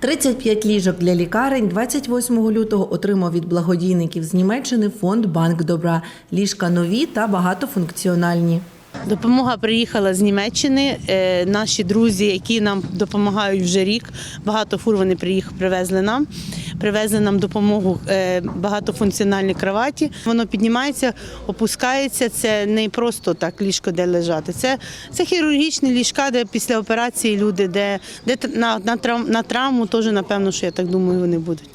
35 ліжок для лікарень 28 лютого отримав від благодійників з Німеччини фонд Банк Добра. Ліжка нові та багатофункціональні. Допомога приїхала з Німеччини. Е, Наші друзі, які нам допомагають вже рік, багато фур вони приїхали, привезли нам. Привезли нам допомогу е, багатофункціональні кроваті. Воно піднімається, опускається. Це не просто так ліжко, де лежати. Це, це хірургічні ліжка, де після операції люди, де, де на, на, травм, на травму теж, напевно, що я так думаю, вони будуть.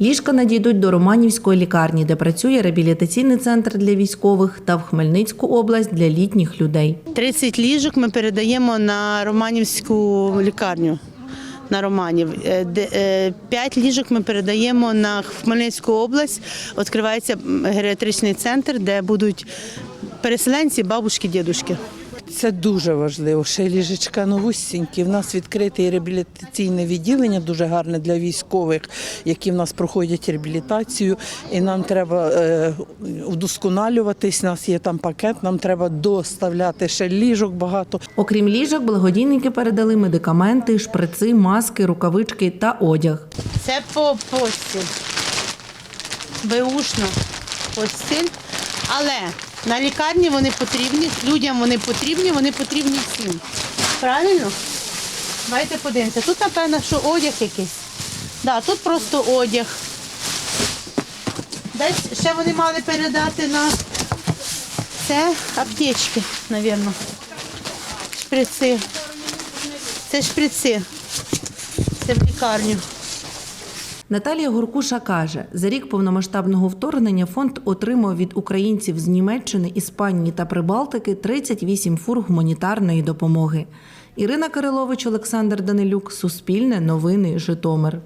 Ліжка надійдуть до Романівської лікарні, де працює реабілітаційний центр для військових, та в Хмельницьку область для літніх людей. 30 ліжок ми передаємо на Романівську лікарню. На Романів. П'ять ліжок ми передаємо на Хмельницьку область. Відкривається геріатричний центр, де будуть переселенці, бабушки, дідушки. Це дуже важливо. Ще ліжечка новусінькі. В нас відкрите реабілітаційне відділення, дуже гарне для військових, які в нас проходять реабілітацію. І нам треба е, вдосконалюватись. У нас є там пакет, нам треба доставляти ще ліжок багато. Окрім ліжок, благодійники передали медикаменти, шприци, маски, рукавички та одяг. Це по постіль. Беушна постіль. Але на лікарні вони потрібні, людям вони потрібні, вони потрібні всім. Правильно? Давайте подивимося. Тут, напевно, що одяг якийсь. Да, тут просто одяг. Десь ще вони мали передати на це аптечки, напевно. Шприци. Це шприци. Це в лікарню. Наталія Горкуша каже, за рік повномасштабного вторгнення фонд отримав від українців з Німеччини, Іспанії та Прибалтики 38 фур гуманітарної допомоги. Ірина Кирилович, Олександр Данилюк, Суспільне, Новини, Житомир.